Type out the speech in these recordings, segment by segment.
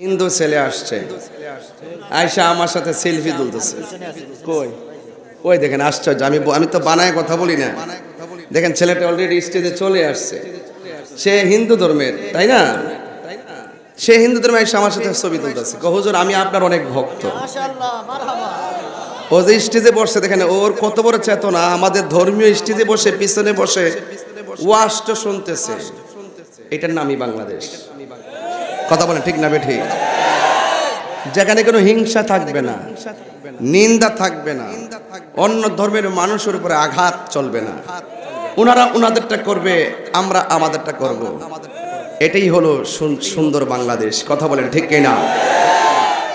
হিন্দু ছেলে আসছে। আয়সা আমার সাথে সেলফি তুলতেছে। কই? ওই দেখেন আশ্চর্য। আমি আমি তো বানায় কথা বলি না। দেখেন ছেলেটা অলরেডি স্টেজে চলে আসছে। সে হিন্দু ধর্মের তাই না? সে হিন্দু ধর্মে এসে আমার সাথে ছবি তুলতেছে। কহ হুজুর আমি আপনার অনেক ভক্ত। ও যে স্টেজে বসে দেখেন ওর কত বড় চেতনা। আমাদের ধর্মীয় স্টেজে বসে পিছনে বসে ওয়াশটা শুনতেছে। এটার নামই বাংলাদেশ। কথা বলেন, ঠিক না বে ঠিক যেখানে কোনো হিংসা থাকবে না, নিন্দা থাকবে না, অন্য ধর্মের মানুষের উপরে আঘাত চলবে না। ওনারা ওনাদেরটা করবে, আমরা আমাদেরটা করব। এটাই হলো সুন- সুন্দর বাংলাদেশ, কথা বলেন, ঠিক কিনা?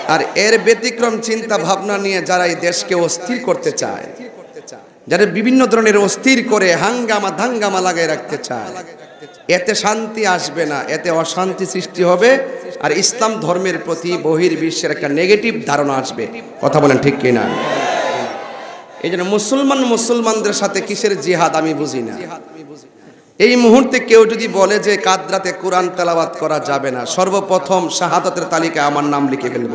আর এর ব্যতিক্রম চিন্তা ভাবনা নিয়ে যারা এই দেশকে অস্থির করতে চায়, যারা বিভিন্ন ধরনের অস্থির করে হাঙ্গামা ধাঙ্গামা লাগাই রাখতে চায় এতে শান্তি আসবে না, এতে অশান্তি সৃষ্টি হবে আর ইসলাম ধর্মের প্রতি বহির বিশ্বের একটা নেগেটিভ ধারণা আসবে। কথা বলেন ঠিক কিনা? এই জন্য মুসলমান মুসলমানদের সাথে কিসের জিহাদ আমি বুঝি না। এই মুহূর্তে কেউ যদি বলে যে কাদরাতে কোরআন তেলাওয়াত করা যাবে না, সর্বপ্রথম শাহাদাতের তালিকায় আমার নাম লিখে ফেলব।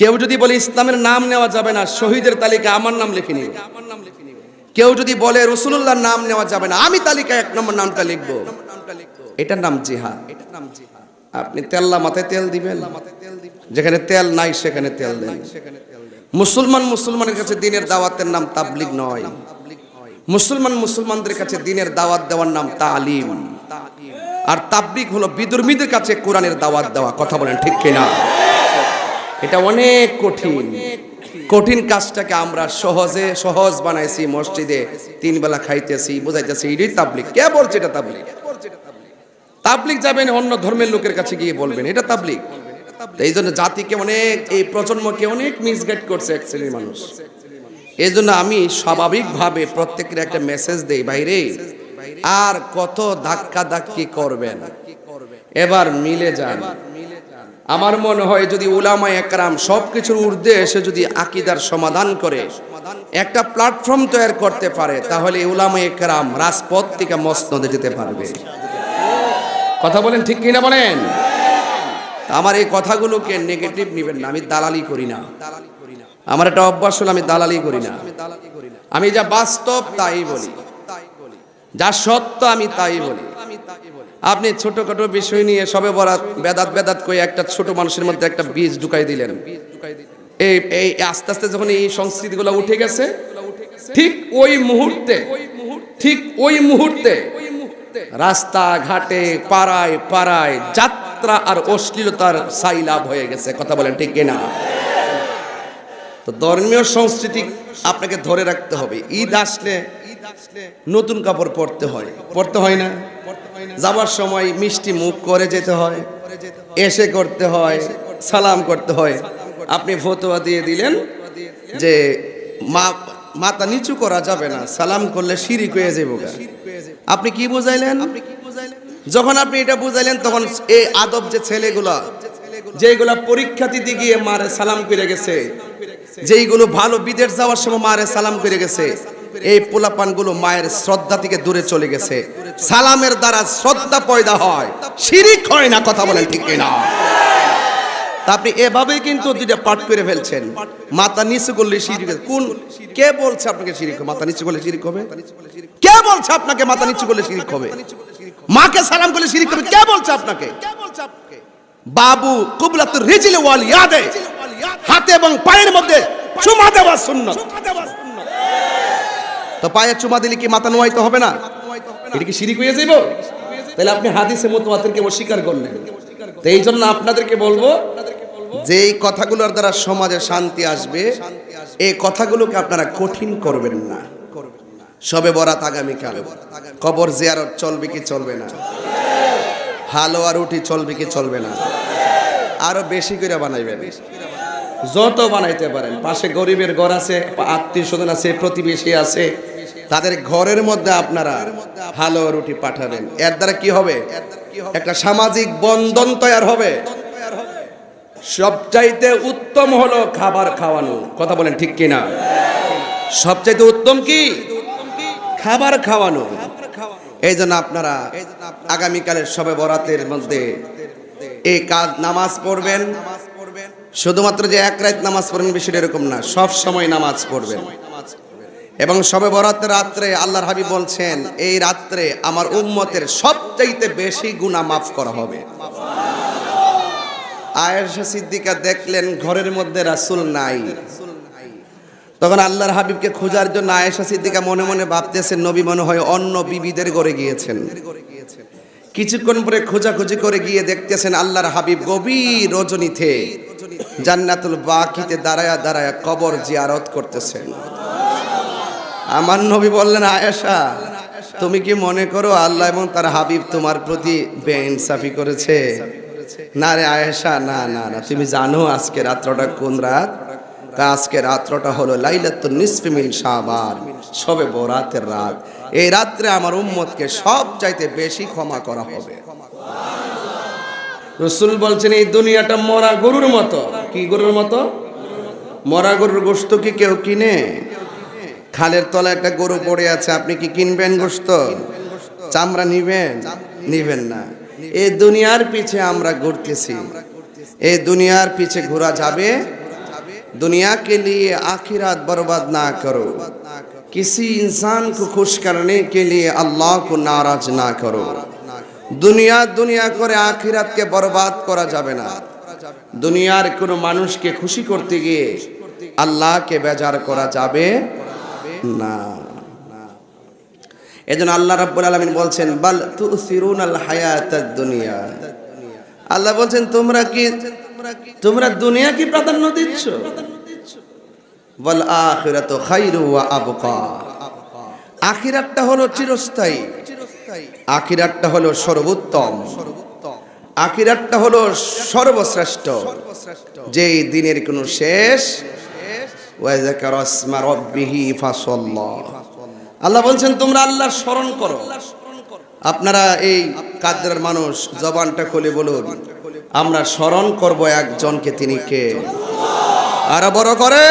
কেউ যদি বলে ইসলামের নাম নেওয়া যাবে না, শহীদের তালিকা আমার নাম লিখে নিব। কেউ যদি বলে রসুল্লাহর নাম নেওয়া যাবে না, আমি তালিকায় এক নম্বর নামটা লিখব। এটার নাম জিহাদ। আপনি তেল্লা মাথায় তেল দিবেন। যেখানে তেল নাই, সেখানে তেল দেন। মুসলমান মুসলমানের কাছে দিনের দাওয়াতের নাম তাবলিগ নয়। মুসলমান মুসলমানদের কাছে দিনের দাওয়াত দেওয়ার নাম তালিম। আর তাবলিগ হলো বিদুর্মীদের কাছে কোরআনের দাওয়াত দেওয়া। কথা বলেন ঠিক কিনা? এটা অনেক কঠিন। কঠিন কাজটাকে আমরা সহজে, সহজ বানাইছি মসজিদে, তিন বেলা খাইতেছি, বুঝাইতেছি, এটাই তাবলিগ। কে বলছে এটা তাবলিগ? তাবলিগ যাবেন অন্য ধর্মের লোকের কাছে গিয়ে বলবেন, এটা তাবলিগ। এই জন্য জাতিকে অনেক, এই প্রজন্মকে অনেক মিসগাইড করছে এক শ্রেণির মানুষ। এই জন্য আমি স্বাভাবিকভাবে প্রত্যেকের একটা মেসেজ দেই, বাইরে, আর কত ধাক্কা ধাক্কি করবেন? এবার মিলে যান। আমার মনে হয় যদি উলামা একরাম সবকিছুর ঊর্ধ্বে এসে যদি আকিদার সমাধান করে, একটা প্ল্যাটফর্ম তৈরি করতে পারে, তাহলে উলামা একরাম রাজপথ থেকে মসনদে যেতে পারবে। কথা বলেন ঠিক কিনা বলেন? আমার এই কথাগুলোকে নেগেটিভ নেবেন না, আমি দালালি করি না। আমার একটা অভ্যাস হলো আমি দালালি করি না। আমি যা বাস্তব তাই বলি। যা সত্য আমি তাই বলি। আপনি ছোটখাটো বিষয় নিয়ে সবে বরাত, বেদাত বেদাত করে একটা ছোট মানুষের মধ্যে একটা বীজ ঢুকাই দিলেন। এই এই আস্তে আস্তে যখন এই সংস্কৃতিগুলো উঠে গেছে, ঠিক ওই মুহূর্তে, ঠিক ওই মুহূর্তে রাস্তা ঘাটে পাড়ায় পাড়ায় যাত্রা আর অশ্লীলতার সাইলাভ হয়ে গেছে। কথা বলেন ঠিক কিনা? তো ধর্মীয় সংস্কৃতি আপনাকে ধরে রাখতে হবে। ঈদ আসলে নতুন কাপড় পরতে হয়। পরতে হয় না? যাবার সময় মিষ্টি মুখ করে যেতে হয় এসে করতে হয় সালাম করতে হয়। আপনি ফতোয়া দিয়ে দিলেন যে মা মাথা নিচু করা যাবে না। সালাম করলে শিরিক হয়ে যাব। আপনি কি বুঝাইলেন? যখন আপনি এটা বুঝাইলেন তখন এই আদব যে ছেলেগুলা যেগুলা পরীক্ষা দিতে গিয়ে মারে সালাম করে গেছে যেইগুলো ভালো বিদেশ যাওয়ার সময় মারে সালাম করে গেছে এই পোলাপানগুলো মায়ের শ্রদ্ধা থেকে দূরে চলে গেছে। সালামের দ্বারা শ্রদ্ধা পয়দা হয়। শিরিক হয় না, কথা বলেন ঠিক না তা আপনি এভাবেই কিন্তু দুইটা পাঠ করে ফেলছেন। মাথা নিচু করলে শিরিক কোন কে বলছে আপনাকে শিরিক? মাথা নিচু করলে শিরিক হবে? কে বলছে আপনাকে মাথা নিচু করলে শিরিক হবে? মাকে সালাম করলে শিরিক হবে? কে বলছে আপনাকে? বাবু কুবলাতুর রিজিল ওয়াল ইয়াদে। হাতে এবং পায়ের মধ্যে চুমা দেওয়া সুন্নাত। তো পায়ে চুমা দিলে কি মাথা নোয়াইতে হবে না? এটা কি শিরিক হয়ে যাইব? তাহলে আপনি হাদিসে মুতওয়াতিরকে অস্বীকার করলেন। তো এই জন্য আপনাদেরকে বলব যে এই কথাগুলোর দ্বারা সমাজে শান্তি আসবে, এই কথাগুলোকে আপনারা কঠিন করবেন না। সবে বরাত আগামীকাল। কবর জিয়ারত চলবে কি চলবে না? হালুয়া রুটি চলবে কি চলবে না? আরও বেশি করে বানাইবেন। যত বানাইতে পারেন। পাশে গরিবের ঘর আছে, আত্মীয় স্বজন আছে, প্রতিবেশী আছে। তাদের ঘরের মধ্যে আপনারা হালুয়া রুটি পাঠাবেন। এর দ্বারা কি হবে? একটা সামাজিক বন্ধন তৈরি হবে। সবচাইতে উত্তম হলো খাবার খাওয়ানো। কথা বলেন ঠিক কি কিনা? সবচাইতে উত্তম কি? খাবার খাওয়ানো। এই জন্য আপনারা আগামীকালের সবে বরাতের মধ্যে এই কাজ নামাজ পড়বেন। শুধুমাত্র যে এক রাত নামাজ পড়বেন বিষয়টা এরকম না। সব সময় নামাজ পড়বেন। এবং সবে বরাত রাত্রে আল্লাহর হাবিব বলছেন, এই রাত্রে আমার উম্মতের সবচাইতে বেশি গুনাহ মাফ করা হবে। আয়েশা সিদ্দিকা দেখলেন, ঘরের মধ্যে রাসূল নাই। তখন আল্লাহর হাবিবকে খোঁজার জন্য আয়েশা সিদ্দিকা মনে মনে ভাবতেছেন, নবী মনে হয় অন্য বিবিদের ঘরে গিয়েছেন। কিছুক্ষণ পরে খোঁজাখুঁজি করে গিয়ে দেখতেছেন, আল্লাহর হাবিব গভীর রজনীতে জান্নাতুল বাকিতে দাঁড়ায়া দাঁড়ায়া কবর জিয়ারত করতেছেন। আমার নবী বললেন, আয়েশা, তুমি কি মনে করো আল্লাহ এবং তার হাবিব তোমার প্রতি বেইনসাফি করেছে? না রে আয়েশা, না না না। তুমি জানো আজকে রাত্রটা কোন রাত? তা আজকে রাত্রটা হলো লাইলাতুন নিসফি মিন শাবান, সবে বরাতের রাত। এই রাত্রে আমার উম্মতকে সব চাইতে বেশি ক্ষমা করা হবে। রসুল বলছেন, এই দুনিয়াটা মরা গরুর মতো। কি গরুর মতো? মরা গরুর গোস্ত কি কেউ কিনে? খালের তলায় একটা গরু পড়ে আছে আপনি কি কিনবেন গোস্ত চামড়া নিবেন নিবেন না এই দুনিয়ার পিছে আমরা ঘুরতেছি এই দুনিয়ার পিছে ঘোরা যাবে दुनिया के लिए आखिरत बर्बाद ना करो किसी इंसान को खुश करने के लिए अल्लाह को नाराज ना करो দুনিয়া দুনিয়া করে আখিরাতকে বরবাদ করা যাবে না দুনিয়ার কোনো মানুষকে খুশি করতে গিয়ে আল্লাহকে বেজার করা যাবে না। এজন্য আল্লাহ রাব্বুল আলামিন বলছেন, বাল তুসিরুন আল হায়াতাদ দুনিয়া। আল্লাহ বলছেন, তোমরা কি, তোমরা দুনিয়া কি প্রাধান্য দিচ্ছ? বল আখিরাত খাইরু ওয়া আবকা। আখিরাতটা হলো চিরস্থায়ী। আখিরাতটা হলো সর্বোত্তম। আখিরাতটা হলো সর্বশ্রেষ্ঠ। যেই দিনের কোনো শেষ আল্লাহ বলছেন তোমরা আল্লাহর স্মরণ করো আপনারা এই কাদের মানুষ জবানটা খুলে বলুন আমরা স্মরণ করব একজনকে তিনি কে আরো বড় করে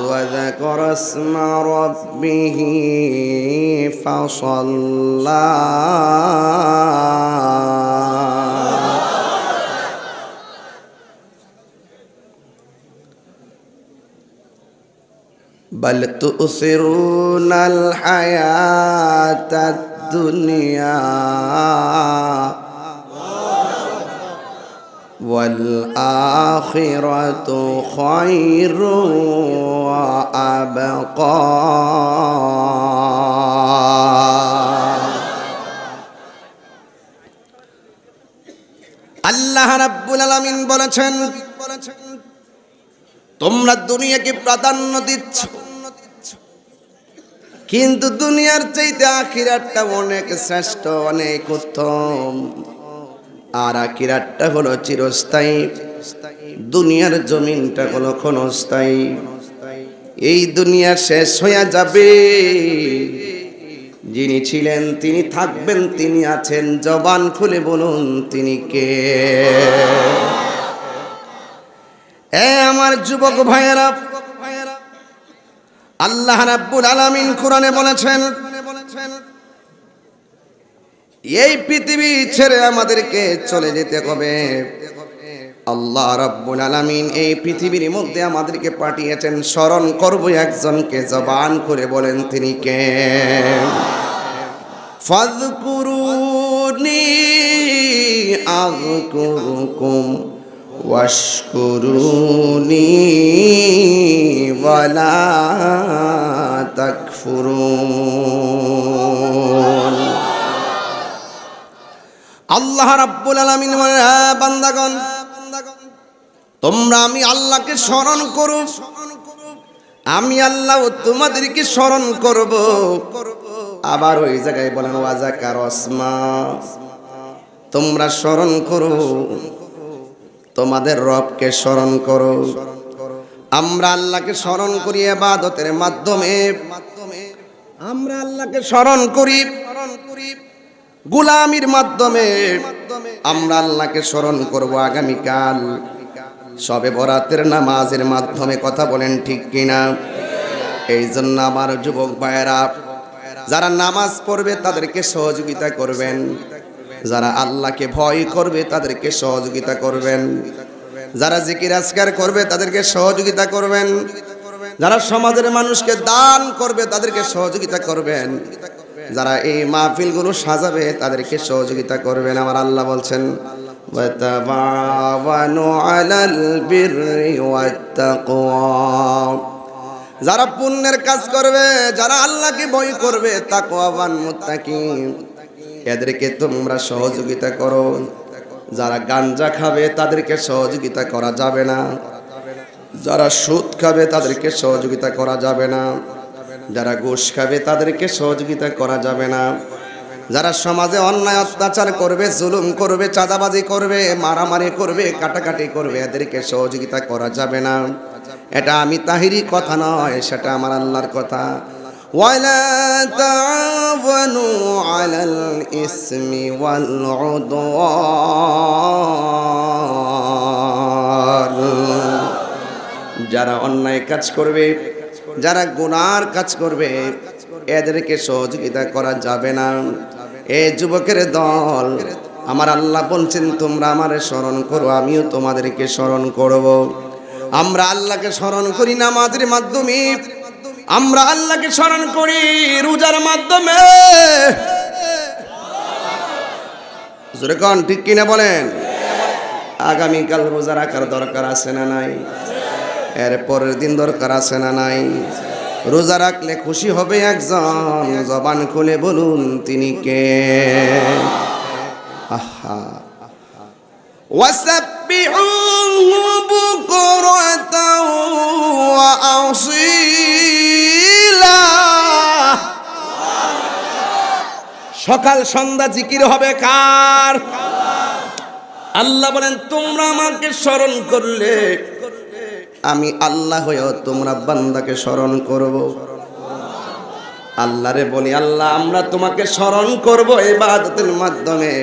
وذكر اسم ربه فصلى بل تؤثرون الحياة الدنيا والآخرة خير وأبقى আল্লাহ রাব্বুল আলামিন বলেছেন তোমরা দুনিয়াকে প্রাধান্য দিচ্ছ কিন্তু দুনিয়ার চাইতে আখিরাতটা অনেক শ্রেষ্ঠ, অনেক উত্তম। আর আখিরাতটা হলো চিরস্থায়ী। দুনিয়ার জমিনটা হলো ক্ষণস্থায়ী। এই দুনিয়া শেষ হইয়া যাবে। যিনি ছিলেন, তিনি থাকবেন, তিনি আছেন। জবান খুলে বলুন, তিনি কে? এ আমার যুবক ভাইয়েরা আল্লাহ রাব্বুল আলামিন কোরআনে বলেছেন, এই পৃথিবী ছেড়ে আমাদেরকে চলে যেতে হবে। আল্লাহ রাব্বুল আলামিন এই পৃথিবীর মধ্যে আমাদেরকে পাঠিয়েছেন, স্মরণ করব একজনকে, জবান করে বলেন তিনি কে? ফাযকুরুনি আযকুরুকুম। ওয়াশকুরুনি ওয়ালা তাকফুরুন। আল্লাহ রাব্বুল আলামিন বলেন হ্যাঁ বান্দাগণ, তোমরা আমি আল্লাহকে স্মরণ করো। আমি আল্লাহ তোমাদেরকে স্মরণ করব। আবার ওই জায়গায় বলেন ওয়াজাকার অসমা তোমরা স্মরণ করো। তোমাদের রবকে স্মরণ করো। আমরা আল্লাহকে স্মরণ করি এবাদতের মাধ্যমে। আমরা আল্লাহকে স্মরণ করি গুলামির মাধ্যমে। আমরা আল্লাহকে স্মরণ করব আগামীকাল। সবে বরাতের নামাজের মাধ্যমে কথা বলেন ঠিক কিনা? এই জন্য আমার যুবক ভাইয়েরা, যারা নামাজ পড়বে তাদেরকে সহযোগিতা করবেন। যারা আল্লাহকে ভয় করবে তাদেরকে সহযোগিতা করবেন। যারা জিকির আজকার করবে তাদেরকে সহযোগিতা করবেন। যারা সমাজের মানুষকে দান করবে তাদেরকে সহযোগিতা করবেন। যারা এই মাহফিলগুলো সাজাবে তাদেরকে সহযোগিতা করবেন, আমার আল্লাহ বলছেন। যারা পুণ্যের কাজ করবে, যারা আল্লাহকে বই করবে, তাকওয়াবান মুত্তাকিন। এদেরকে তোমরা সহযোগিতা করো। যারা গাঞ্জা খাবে, তাদেরকে সহযোগিতা করা যাবে না। যারা সুদ খাবে, তাদেরকে সহযোগিতা করা যাবে না। যারা ঘুষ খাবে, তাদেরকে সহযোগিতা করা যাবে না। যারা সমাজে অন্যায় অত্যাচার করবে, জুলুম করবে, চাঁদাবাজি করবে, মারামারি করবে, কাটাকাটি করবে, এদেরকে সহযোগিতা করা যাবে না। এটা আমি তাহিরি কথা নয়, সেটা আমার আল্লাহর কথা। তাআওয়ানু আলাল ইসমি ওয়াল উদওয়ান যারা অন্যায় কাজ করবে, যারা গুনার কাজ করবে, এদেরকে সহযোগিতা করা যাবে না। এ যুবকের দল, আমার আল্লাহ বলছেন, তোমরা আমারে স্মরণ করো, আমিও তোমাদেরকে স্মরণ করব। আমরা আল্লাহকে স্মরণ করি নামাজের মাধ্যমে। আমরা আল্লাহকে স্মরণ করি রোজার মাধ্যমে। ঠিক কিনা বলেন? আগামীকাল রোজা রাখার দরকার আছে না নাই? এর পরের দিন দরকার আছে না নাই? রোজা রাখলে খুশি হবে একজন, জবান খুলে বলুন তিনি কে? আহা ওয়াসাব্বিহু বুকরাতাও সকাল, সন্ধ্যা জিকির হবে কার? আল্লাহ বলেন, তোমরা আমাকে স্মরণ করলে। আমি আল্লাহ হয়েও তোমরা বান্দাকে স্মরণ করব। আল্লাহরে বলি, আল্লাহ, আমরা তোমাকে স্মরণ করব ইবাদতের মাধ্যমে।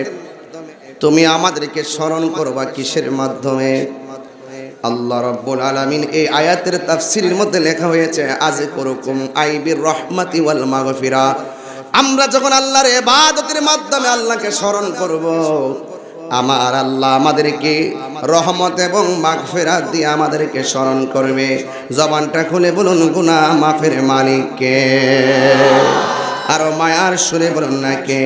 তুমি আমাদেরকে স্মরণ করবা কিসের মাধ্যমে? আল্লাহ রব্বুল আলামিন এই আয়াতের তাফসিরের মধ্যে লেখা হয়েছে আজ করুকুম আইবির রহমাতি ওয়াল মাগফিরা। আমরা যখন আল্লাহর এবাদতের মাধ্যমে আল্লাহকে স্মরণ করব, আমার আল্লাহ আমাদেরকে রহমত এবং মাগফিরাত দিয়ে আমাদেরকে স্মরণ করবে। জবানটা খুলে বলুন, গুনা মাফের মালিককে। আরও মায়ার সুরে বলুন না কে?